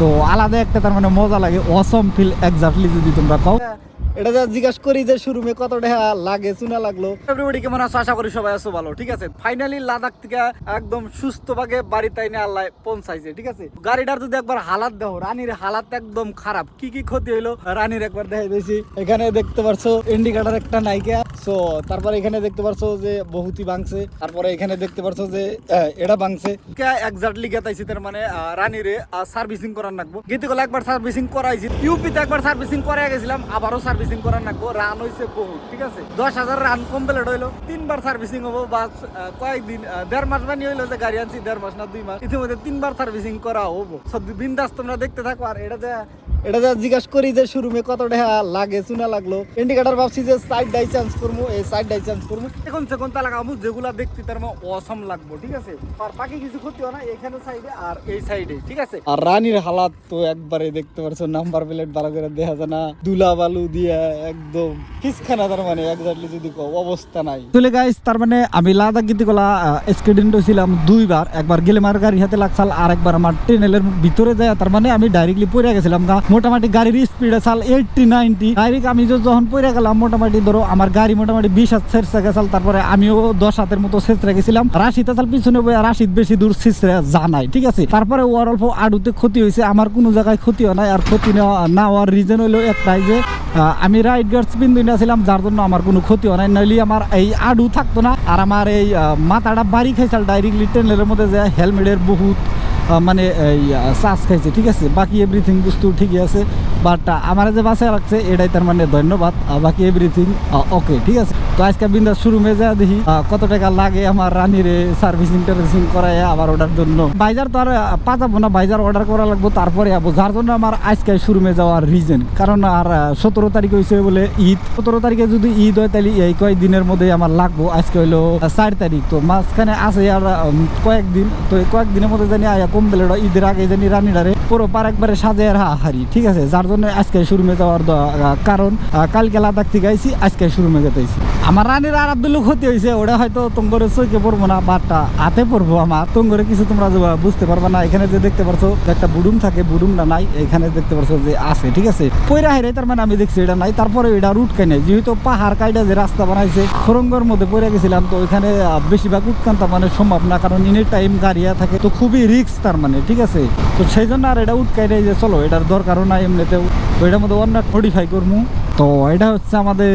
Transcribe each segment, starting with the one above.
তো আলাদা একটা তার মানে মজা লাগে অসম ফিল এক্স্যাক্টলি যদি তোমরা কও এটা যা জিজ্ঞাসা করি যে শোরুমে কত টাকা লাগে চুনা লাগল। এভরিবডি কেমন আছো? আশা করি সবাই আছো ভালো ঠিক আছে? ফাইনালি লাদাখ থেকে একদম সুস্থ ভাবে বাড়িতে এনে আল্লাহ পৌঁছাইছে ঠিক আছে? গাড়িটার যদি একবার হালাত দেখো রানীর হালাত একদম খারাপ। কি কি ক্ষতি হইল? রানীর একবার দেখাই দিয়েছি এখানে দেখতে পারছ ইন্ডিকেটার একটা নাইকা সো তারপরে এখানে দেখতে পারছ যে বহুতি ভাঙছে। তারপরে এখানে দেখতে পারছ যে এটা ভাঙছে। এক্স্যাক্টলি গেতাইছি তার মানে আহ, রানীরে সার্ভিসিং করার লাগবো গীতিকল একবার সার্ভিসিং করাইছি। ইউপিতে একবার সার্ভিসিং করাই গেছিলাম, আবারও সার্ভিসিং করার লাগবো রান হয়েছে বহুত, ঠিক আছে? দশ হাজার রান কমপ্লিট হইল। তিনবার সার্ভিসিং হব, বা কয়েকদিন দেড় মাস বানিয়ে হইল যে গাড়ি আনছি, দেড় মাস না দুই মাস। ইতিমধ্যে তিনবার সার্ভিসিং করা হব। সব বিন্দাস তোমরা দেখতে থাকো, আর এটা যে এটা যা জিজ্ঞাসা করি যে শোরুমে কত টাকা লাগে চুনা লাগল। ইন্ডিকেটার ভাবছি যে সাইড ডাই চেঞ্জ করব এই সাইড ডাই চেঞ্জ করব এখন তা লাগাবো যেগুলা দেখতে তার অসম লাগবো, ঠিক আছে? আর বাকি কিছু ক্ষতি হয় না, এখানে সাইডে আর এই সাইডে ঠিক আছে? আর রানীর হালাত তো একবারে দেখতে পারছ নাম্বার প্লেট ভালো করে দেখা যায় না। দুলা বালু দিয়ে একদম কিসখানা তার মানে একজাক্টলি যদি অবস্থা নাই। চলে গাইস তার মানে আমি লাদাখ গীতি গলা স্কেডিন ছিলাম দুইবার। একবার গেলে মার গাড়ি হাতে লাগছাল আর একবার আমার ট্রেনেলের ভিতরে যায়, তার মানে আমি ডাইরেক্টলি পড়ে গেছিলাম মোটামুটি গাড়ির স্পিড আসাল এইটটি নাইনটি ডাইরেক্ট আমি যে যখন পড়ে গেলাম, মোটামুটি ধরো আমার গাড়ি মোটামুটি বিশ হাত ছেড়ছে গেছাল তারপরে আমিও দশ হাতের মতো ছেড়ে গেছিলাম। রাশিদ আসাল পিছনে বই রাশিদ বেশি দূর ছেড়ে জানাই ঠিক আছে? তারপরে ওর অল্প আডুতে ক্ষতি হয়েছে আমার কোনো জায়গায় ক্ষতি হয় নাই, আর ক্ষতি না হওয়ার রিজন হলো একটাই যে আমি রাইট গার্ডস বিন্দু ছিলাম, যার জন্য আমার কোনো ক্ষতি হয় নাই, নইলে আমার এই আডু থাকতো না। আর আমার এই মাথাটা বাড়ি খাইছাল ডাইরেক্টলি ট্রেনের মধ্যে যে হেলমেটের বহুত মানে চার্জ খাইছে, ঠিক আছে? বাকি এভরিথিং বস্তু ঠিকই আছে বাট আমার যে বাসায় রাখছে, এটাই তার মানে ধন্যবাদ বাকি এভরিথিং ওকে ঠিক আছে? তো আজকে বিন্দাস শুরু হয়ে যা দেখি কত টাকা লাগে আমার রানিরে সার্ভিসিং টার্ভিসিং করায় আবার ওটার জন্য। বাইজার তো আর পাঠাবো না, বাইজার অর্ডার করা লাগবো, তারপরে যাব যার জন্য আমার আজকে শুরু হয়ে যাওয়ার রিজন কারণ আর সতেরো তারিখ হয়েছে বলে ঈদ। সতেরো তারিখে যদি ঈদ হয়, তাহলে এই কয়েক দিনের মধ্যে আমার লাগবো। আজকে হইল চার তারিখ। তো মাঝখানে আছে আর কয়েকদিন। তো এই কয়েকদিনের মধ্যে জানি আয়া কম বেলে ঈদের আগে জানি রানিডারে পুরো পার একবারে সাজে আর হারি ঠিক আছে? যার জন্য আজকে শুরু হয়ে যাওয়ার কারণ কালকে লাদাখ থেকে আইসি আজকে শুরু হয়ে গেতেছি আমার রানীর আর আব্দুল ক্ষতি হয়েছে ওটা হয়তো তোমরে চোখে পড়ব না, বাট হাতে পড়ব আমার। তোমরে কিছু তোমরা বুঝতে পারবে না, এখানে যে দেখতে পারছ একটা বুডুম থাকে, বুডুমটা নাই, এখানে দেখতে পারছ যে আছে, ঠিক আছে? পয়রা হেরে তার মানে আমি দেখছি এটা নাই, তারপরে এটা রুট কাই নাই যেহেতু পাহাড় কাইডা যে রাস্তা বানাইছে, খরঙ্গর মধ্যে পড়ে গেছিলাম, তো ওইখানে বেশিরভাগ উৎকান্ত মানে সম্ভব না, কারণ ইনি টাইম গাড়িয়া থাকে, তো খুবই রিস্ক তার মানে ঠিক আছে? তো সেই জন্য আর এটা উৎকাই নেই যে চলো, এটার দরকারও নাই এমনিতেও, তো এটার মধ্যে অন্য মডিফাই করব তো এটা হচ্ছে আমাদের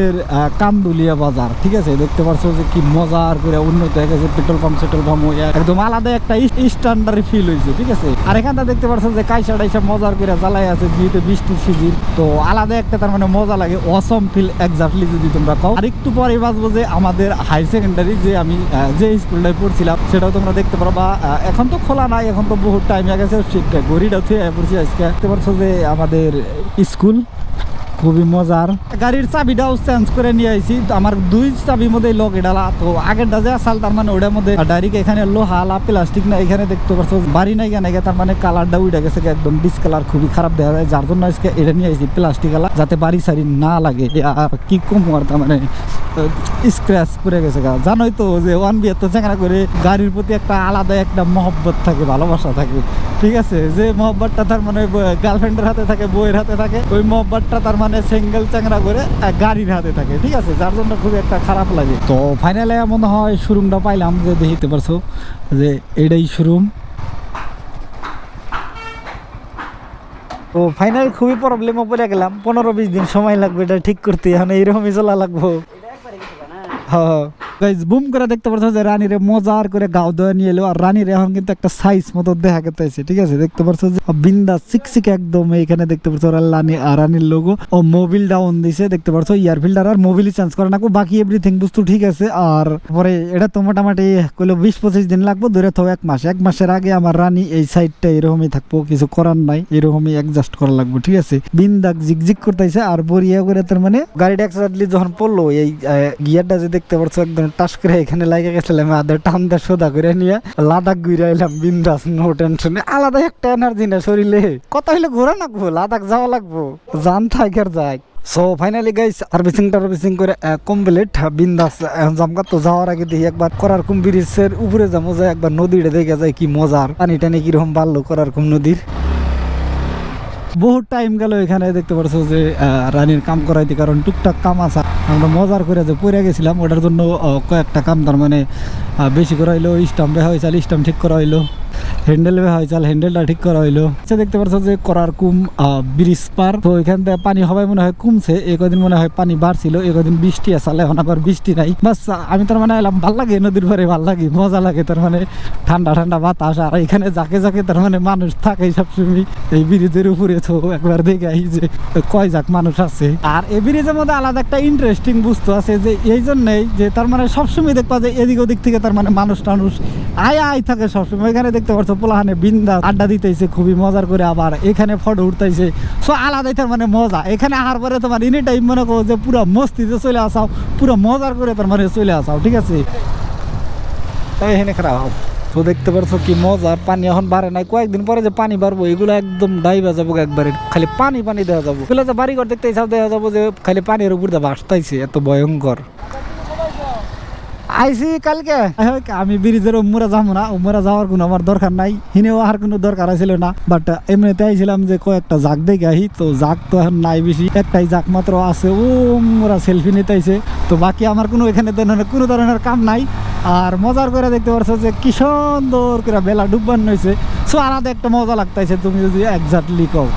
কান্দুলিয়া বাজার ঠিক আছে? দেখতে পারছ যে কি মজার করে উন্নত হয়ে গেছে পেট্রোল পাম্প সেট্রোল পাম্প একদম আলাদা একটা স্ট্যান্ডার্ড ফিল হয়েছে ঠিক আছে? আর এখানটা দেখতে পারছ যে কাইসা টাইসা মজার করে জ্বালাই আছে যেহেতু বৃষ্টি সিজিন তো আলাদা একটা তার মানে মজা লাগে অসম ফিল এক্স্যাক্টলি যদি তোমরা কও আর একটু পরে বাঁচবো যে আমাদের হাই সেকেন্ডারি যে আমি যে স্কুলটায় পড়ছিলাম সেটাও তোমরা দেখতে পারবা আহ, এখন তো খোলা নাই এখন তো বহুত টাইম হয়ে গেছে গড়িটা থুয়ে পড়ছি আজকে। দেখতে পারছ যে আমাদের স্কুল খুবই মজার। গাড়ির চাবিটাও চেঞ্জ করে নিয়ে আইছি। আমার দুই চাবির মধ্যে লক এডালা তো আগেরটা যে আসাল, তার মানে ওটার মধ্যে ডাইরেক্ট এখানে লোহা লা প্লাস্টিক না এখানে দেখতে পাচ্ছ বাড়ি নাই কেন তার মানে কালারটা উঠে গেছে একদম ডিসকালার খুবই খারাপ দেখা যায়। যার জন্য আজকে এটা নিয়ে আইছি প্লাস্টিক আলা, যাতে বাড়ি সারি না লাগে। আর কি কম আর তার মানে স্ক্র্যাচ করে গেছে জানোই তো যে ওয়ান বিয়ের তো চেঙ্গা করে গাড়ির প্রতি একটা আলাদা একটা মহব্বত থাকে, ভালোবাসা থাকে। ঠিক আছে? যে মহব্বতটা তার মানে গার্লফ্রেন্ডের হাতে থাকে, বইয়ের হাতে থাকে, ওই মহব্বতটা তার মানে সিঙ্গেল চ্যাংরা করে গাড়ি গাড়ির হাতে থাকে ঠিক আছে? যার জন্য খুব একটা খারাপ লাগে। তো ফাইনালে মনে হয় শোরুমটা পাইলাম যে দেখতে পারছ যে এটাই শোরুম তো ফাইনাল খুবই প্রবলেমে পড়ে গেলাম। পনেরো বিশ দিন সময় লাগবে এটা ঠিক করতে। এখন এইরকমই চলা লাগবো। হ্যাঁ। গাইজ বুম করে দেখতে পাচ্ছ যে রানীরে মজার করে গাও দেওয়া নিয়ে এলো। আর রানীর এখন কিন্তু একটা সাইজ মতো দেখা গেছে ঠিক আছে? দেখতে পাচ্ছ যে বিন্দা চিকচিক একদম এখানে দেখতে ওরা রানী আর রানীর লোগো ও মোবিল ডাউন দিছে, দেখতে পাচ্ছ ইয়ার ফিল্টার আর মোবিলই চেঞ্জ করে না। বাকি এভরিথিং বস্তু ঠিক আছে। আর পরে এটা তো মোটামুটি কইলো বিশ পঁচিশ দিন লাগবে, ধরে তো এক মাস। এক মাসের আগে আমার রানী এই সাইডটা এরকমই থাকব, কিছু করার নাই, এরকমই অ্যাডজাস্ট করা লাগবে, ঠিক আছে? বিন্দাক জিগজিগ করতেছে, আর বরিয়া করে তার মানে গাড়িটা যখন পড়ল, এই গিয়ারটা যে দেখতে পাচ্ছ একদম টাস করে এখানে লাগে গেছিলাম সোদা করে নিয়ে লাদাখ ঘুরে এলাম বিন্দাস নো টেনশনে আলাদা একটা এনার্জি না শরীরে। কত হইলে ঘোরা লাগবো, লাদাখ যাওয়া লাগবো। জান থাকার যায় সো ফাইনালি গাইস সার্ভিসিং টার্ভিসিং করে কমপ্লিট বিন্দাস জামকা তো যাওয়ার আগে দেখি একবার করার কুম ব্রিজের উপরে যাব যায় একবার নদীটা দেখে যায় কি মজার। পানি টানি কীরকম বাড়লো করার কুম নদীর। বহুত টাইম গেল এখানে, দেখতে পারছ যে রানীর কাম করাইতে, কারণ টুকটাক কাম আছে। আমরা মজার করে যে পড়ে গেছিলাম, ওটার জন্য কয়েকটা কাম তার মানে বেশি করা হইল স্টাম্প বেহা হয়েছে স্টাম্প ঠিক করা হইল হ্যান্ডেল বেহা হয়েছে হ্যান্ডেলটা ঠিক করা হইল। আচ্ছা দেখতে পারছ যে করার কুম ব্রিজ পার। তো এখান থেকে পানি হবাই মনে হয় কমছে এই কদিন মনে হয় পানি বাড়ছিল এই কদিন বৃষ্টি আসলে এখন আবার বৃষ্টি নাই। বাস, আমি তার মানে এলাম ভালো লাগে নদীর পারে ভালো লাগে, মজা লাগে তার মানে। ঠান্ডা ঠান্ডা বাতাস, আর এখানে যাকে যাকে তার মানে মানুষ থাকে সবসময়। এই ব্রিজের উপরে তো একবার দেখে আই যে, কয় যাক মানুষ আছে। আর এই ব্রিজের মধ্যে আলাদা একটা ইন্টারেস্টিং বস্তু আছে যে, এই জন্যই যে তার মানে সবসময় দেখবা যে এদিক ওদিক থেকে তার মানে মানুষ, টানুষ আয় আয় থাকে সবসময়। এখানে দেখতে পাচ্ছ পোলাহানে বিন্দা আড্ডা দিতেছে, খুবই মজার করে আবার এখানে ফটো উঠতেছে। সো আলাদাই তার মানে মজা। এখানে আহার পরে তোমার এনি টাইম মনে করো যে পুরো মস্তিতে চলে আসাও, পুরো মজার করে তার মানে চলে আসাও, ঠিক আছে? তাই এখানে খারাপ। তো দেখতে পারছ কি মজার, পানি এখন বাড়ে নাই। কয়েকদিন পরে যে পানি বাড়বো, এগুলো একদম ডাইবা যাব একবারে। খালি পানি পানি দেওয়া যাব। এগুলো যে বাড়ি ঘর দেখতে হিসাব দেওয়া যাব যে খালি পানির উপর দিয়ে ভাসতাইছে, এত ভয়ঙ্কর। আইসি কালকে। আমি ব্রিজের উম্মুরা যাব না। উম্মুরা যাওয়ার কোনো আমার দরকার নাই। হিনেও আর কোনো দরকার ছিল না। বাট এমনিতে আইছিলাম যে কয়েকটা জাগ দেখে আহি, তো জাগ তো এখন নাই বেশি। একটাই জাগ মাত্র আছে ও উম্মুরা সেলফি নিতে আইছে। তো বাকি আমার কোনো এখানে কোনো ধরনের কাম নাই। আর মজার করে দেখতে পারছ যে কি সুন্দর করে বেলা ডুববান হয়েছে সো আলাদা একটা মজা লাগতেছে, তুমি যদি একজাক্টলি কও।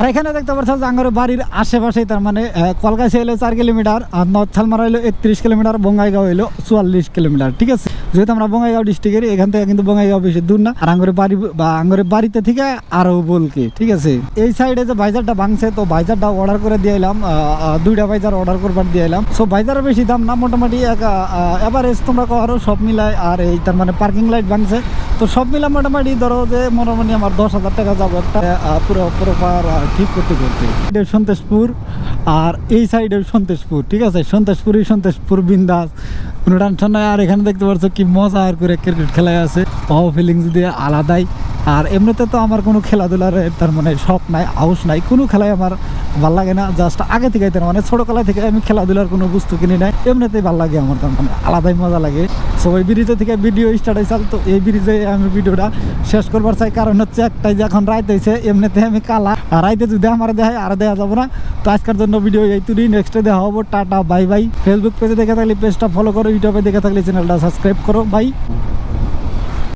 আর এখানে দেখতে পাচ্ছ যে আঙ্গরের বাড়ির আশেপাশে তার মানে আহ, কলকাছি হলো চার কিলোমিটার আর নর্থ হলো একত্রিশ কিলোমিটার বঙ্গাইগাঁও হলো চুয়াল্লিশ কিলোমিটার ঠিক আছে? যেহেতু আমরা বঙ্গাইগাঁও ডিস্ট্রিক্টের এখান থেকে কিন্তু বঙ্গাইগাঁও বেশি দূর না। আর আঙ্গরের বাড়ি বা আঙ্গরের বাড়িতে থেকে আরও বলকে ঠিক আছে? এই সাইডে যে ভাইজারটা ভাঙছে তো ভাইজারটা অর্ডার করে দিয়ে এলাম দুইটা ভাইজার অর্ডার করবার দিয়ে এলাম। সো ভাইজারের বেশি দাম না মোটামুটি এক এভারেজ তোমরা আরও সব মিলায় আর এই তার মানে পার্কিং লাইট ভাঙছে। তো সব মিলা মোটামুটি ধরো যে মোটামুটি আমার দশ হাজার টাকা যাব একটা পুরো প্রপার ঠিক করতে করতে। সন্তোষপুর আর এই সাইডে সন্তোষপুর, ঠিক আছে? সন্তোষপুরই সন্তোষপুর বিন্দাস। কোনো টেনশন নাই। আর এখানে দেখতে পাচ্ছ কি মজা আর করে ক্রিকেট খেলায় আছে। পাও ফিলিংস দিয়ে আলাদাই আর এমনিতে তো আমার কোনো খেলাধুলার তার মানে শখ নাই আউস নাই, কোনো খেলায় আমার ভালো লাগে না। জাস্ট আগে থেকে তার মানে ছোটোবেলা থেকে আমি খেলাধুলার কোনো বস্তু কিনি নাই, এমনিতেই ভালো লাগে আমার তার মানে আলাদাই মজা লাগে। সো ওই ব্রিজে থেকে ভিডিও স্টার্ট হয়েছে, তো এই ব্রিজে আমি ভিডিওটা শেষ করবার চাই, কারণ হচ্ছে একটাই যে এখন রাইত হয়েছে এমনিতে আমি কালা। আর রাইতে যদি আমার দেখায়, আর দেওয়া যাব না। তো আজকের জন্য ভিডিও এই তুই নেক্সটে দেওয়া হব, টাটা বাই বাই ফেসবুক পেজে দেখে থাকলে পেজটা ফলো করো ইউটিউবে দেখে থাকলে চ্যানেলটা সাবস্ক্রাইব করো বাই